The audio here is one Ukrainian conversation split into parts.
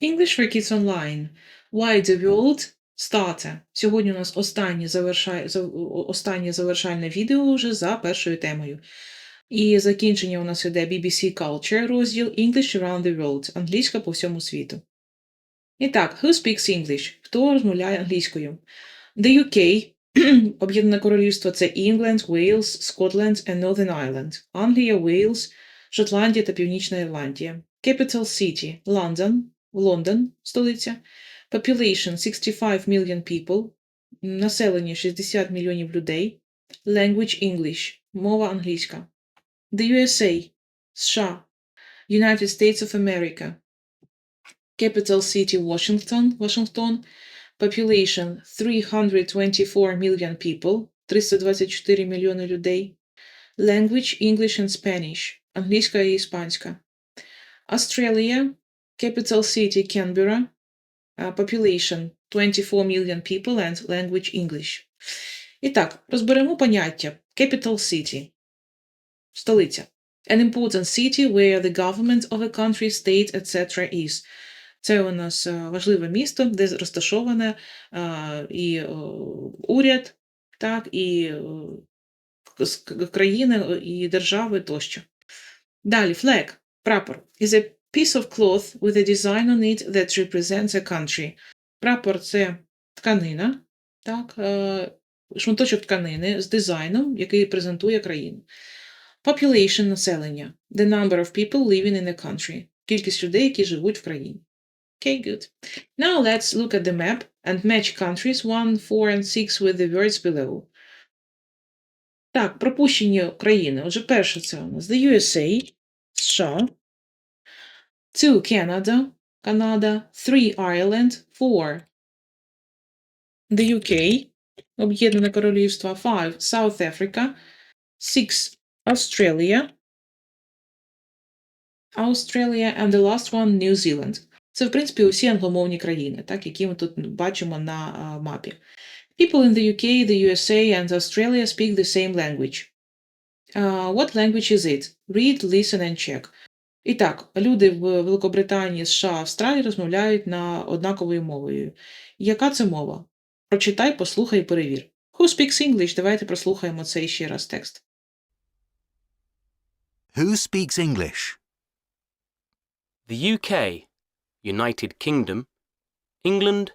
English for Kids Online. Why the World Starter. Сьогодні у нас останнє, завершай... останнє завершальне відео вже за першою темою. І закінчення у нас іде BBC Culture розділ English Around the World. Англійська по всьому світу. І так, who speaks English? Хто розмовляє англійською? The UK, Об'єднане Королівство це England, Wales, Scotland and Northern Ireland. Англія, Wales, Шотландія та Північна Ірландія. Capital City – London, Лондон, столиця. Population – 65 million people. Населення – 60 мільйонів людей. Language – English, мова англійська. The USA – США. United States of America. Capital City – Washington, Вашингтон. Population – 324 million people. 324 мільйони людей. Language – English and Spanish. Англійська і іспанська. Australia – Capital City – Canberra. Uh, population – 24 million people and language English. І так, розберемо поняття. Capital City – столиця. An important city where the government of a country, state, etc. is. Це у нас е, важливе місто, де розташоване е, і е, уряд, так, і е, країни, е, і держави тощо. Далі, flag, прапор, is a piece of cloth with a design on it that represents a country. Прапор це тканина, так, е, шматочок тканини з дизайном, який презентує країну. Population – населення. The number of people living in a country. Кількість людей, які живуть в країні. Okay, good. Now let's look at the map and match countries 1, 4 and 6 with the words below. Так, пропущені країни. Отже, перше це у нас the USA, США, 2 Canada, Канада, 3 Ireland, 4 the UK, Об'єднане Королівство, 5 South Africa, 6 Australia, Australia and the last one New Zealand. Це, в принципі, усі англомовні країни, так, які ми тут бачимо на а, мапі. People in the UK, the USA and Australia speak the same language. Uh, what language is it? Read, listen and check. І так, люди в Великобританії, США, Австралії розмовляють на однаковою мовою. Яка це мова? Прочитай, послухай і перевір. Who speaks English? Давайте прослухаємо цей ще раз текст. Who speaks English? The UK, United Kingdom, England,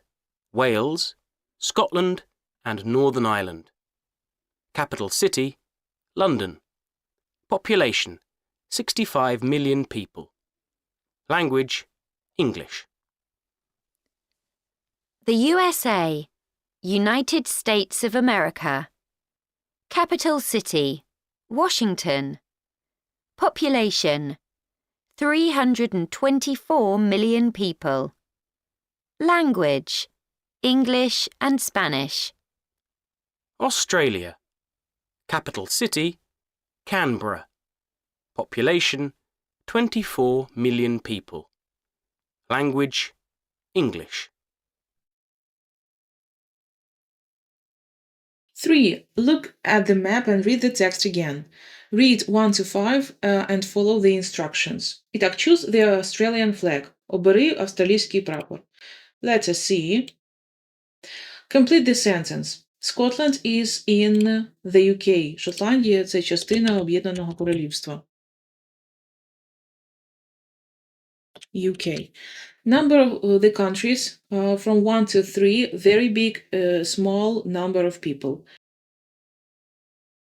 Wales, Scotland, and Northern Ireland. Capital city, London. Population, 65 million people. Language, English. The USA, United States of America. Capital City, Washington. Population, 324 million people. Language, English and Spanish. Australia. Capital city, Canberra. Population, 24 million people. Language, English. 3. Look at the map and read the text again. Read 1 to 5 uh, and follow the instructions. І так, choose the Australian flag. Обери австралійський прапор. Letter C. Complete the sentence. Scotland is in the UK. Шотландія – це частина Об'єднаного Королівства. UK. Number of uh, the countries uh, from 1 to 3, very big, uh, small number of people.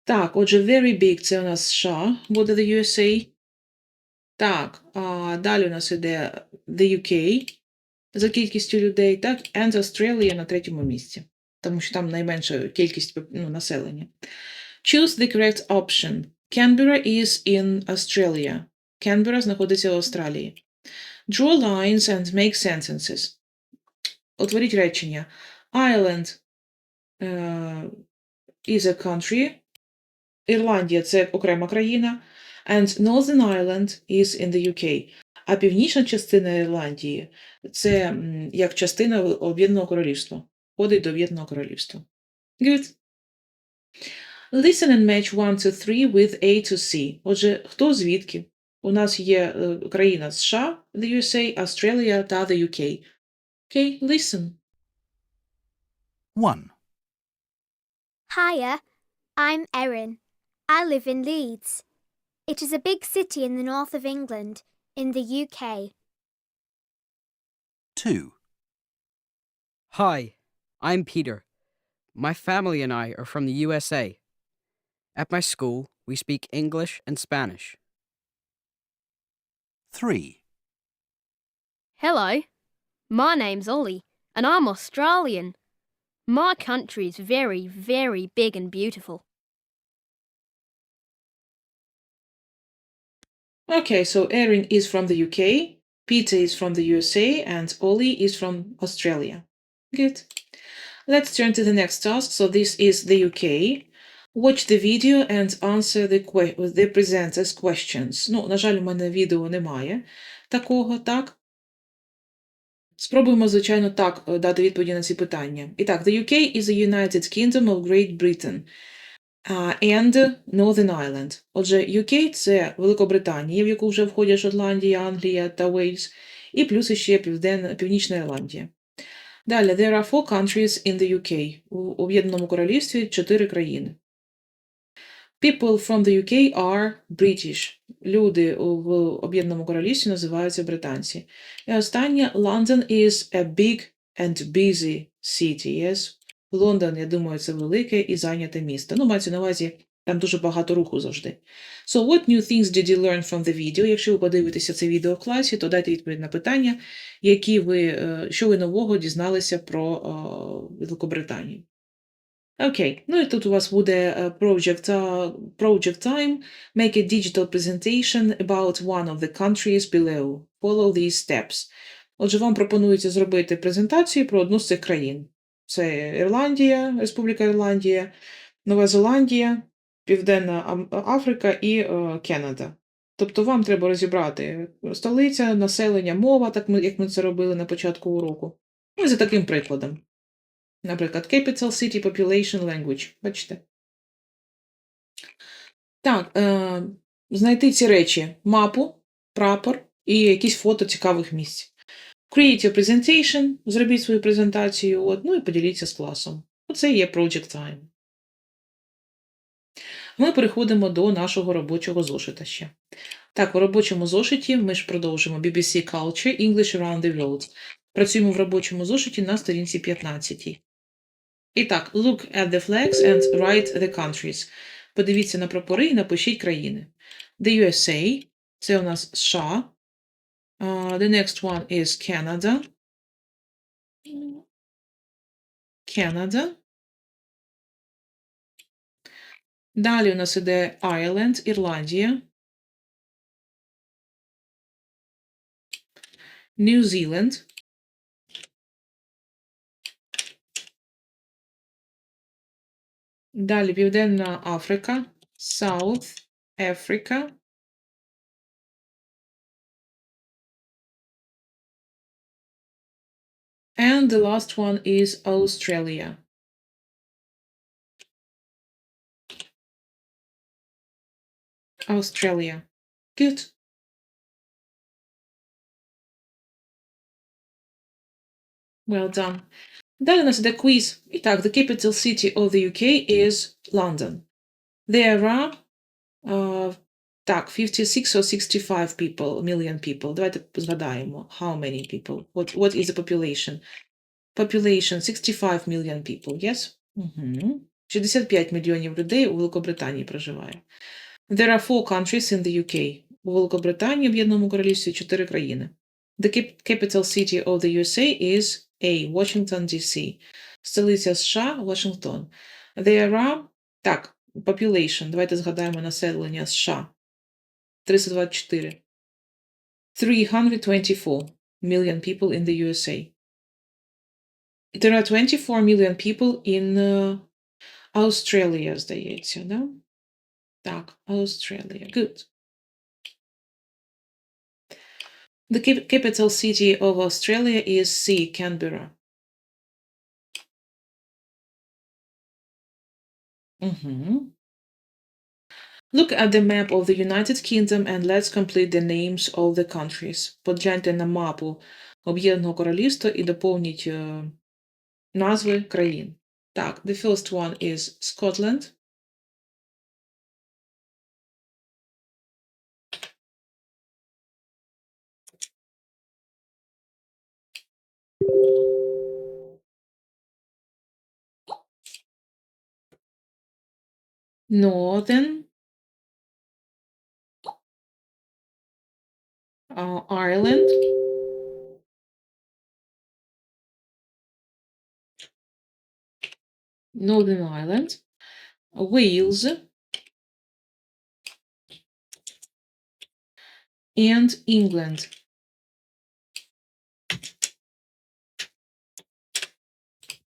Так, отже, very big це у нас США, буде the USA. Так, а далі у нас іде the UK за кількістю людей, так, and Australia на третьому місці, тому що там найменша кількість ну, населення. Choose the correct option. Canberra is in Australia. Canberra знаходиться в Австралії. Draw lines and make sentences. Утворіть речення. Ireland е, is a country. Ірландія це окрема країна. And Northern Ireland is in the UK. А північна частина Ірландії це як частина Об'єднаного Королівства. Входить до Об'єднаного Королівства. Good. Listen and match 1 to 3 with A to C. Отже, хто звідки? У нас є е, країна США, the USA, Australia та the UK. Окей, listen. 1. Hiya, I'm Erin. I live in Leeds. It is a big city in the north of England, in the UK. 2. Hi, I'm Peter. My family and I are from the USA. At my school, we speak English and Spanish. 3. Hello, my name's Ollie, and I'm Australian. My country is very, very big and beautiful. Okay, so Erin is from the UK, Peter is from the USA, and Ollie is from Australia. Good. Let's turn to the next task. So this is the UK. Watch the video and answer the, the presenter's questions. Ну, на жаль, у мене відео немає такого, так? Спробуємо, звичайно, так е, дати відповіді на ці питання. І так, the UK is the United Kingdom of Great Britain and Northern Ireland. Отже, UK – це Великобританія, в яку вже входять Шотландія, Англія та Уельс, і плюс іще Південна, Північна Ірландія. Далі, there are four countries in the UK. У Об'єднаному Королівстві чотири країни. People from the UK are British. Люди в Об'єднаному Королівстві називаються британці. І останнє, London is a big and busy city, yes? Лондон, я думаю, це велике і зайняте місто. Ну, мається на увазі, там дуже багато руху завжди. So, what new things did you learn from the video? Якщо ви подивитеся це відео в класі, то дайте відповідь на питання, які ви, е, що ви нового дізналися про е, Великобританію. Окей, ну і тут у вас буде е, project, е, project time. Make a digital presentation about one of the countries below. Follow these steps. Отже, вам пропонується зробити презентацію про одну з цих країн. Це Ірландія, Республіка Ірландія, Нова Зеландія, Південна Африка і е, Канада. Тобто вам треба розібрати столиця, населення, мова, так ми, як ми це робили на початку уроку. Ну, і за таким прикладом. Наприклад, Capital City Population Language. Бачите? Так, е, знайти ці речі: мапу, прапор і якісь фото цікавих місць. Create your presentation, зробіть свою презентацію, от, ну і поділіться з класом. Оце є Project Time. Ми переходимо до нашого робочого зошита ще. Так, у робочому зошиті ми ж продовжимо BBC Culture English Around the World. Працюємо в робочому зошиті на сторінці 15. І так, look at the flags and write the countries. Подивіться на прапори і напишіть країни. The USA – це у нас США. Uh, the next one is Canada. Canada. Далі у нас іде Ireland, Ірландія. New Zealand. Далі Південна Африка, South Africa. And the last one is Australia. Australia. Good. Well done. Далі у нас іде quiz. І так, the capital city of the UK is London. There are uh, так, 56 or 65 people, million people. Давайте згадаємо. How many people? What, what is the population? Population 65 million people, yes? Угу. 65 мільйонів людей у Великобританії проживає. There are four countries in the UK. У Великобританії, Об'єднаному Королівстві, чотири країни. The cap- capital city of the USA is A. Washington, D.C. Столиця США – Вашингтон. There are... Так, population. Давайте згадаємо населення США. 324. 324 million people in the USA. There are 24 million people in uh, Australia, здається, да? Так, Australia. Good. The cap- capital city of Australia is C. Canberra. Угу. Look at the map of the United Kingdom and let's complete the names of the countries. Погляньте на мапу Об'єднаного Королівства і доповніть е, назви країн. Так, the first one is Scotland. Northern uh, Ireland. Northern Ireland, Wales, and England.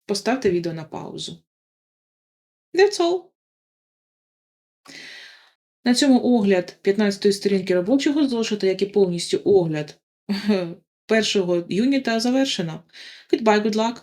Поставте відео на паузу. That's all. На цьому огляд 15-ї сторінки робочого зошита, як і повністю огляд першого юніта завершено. Goodbye, good luck!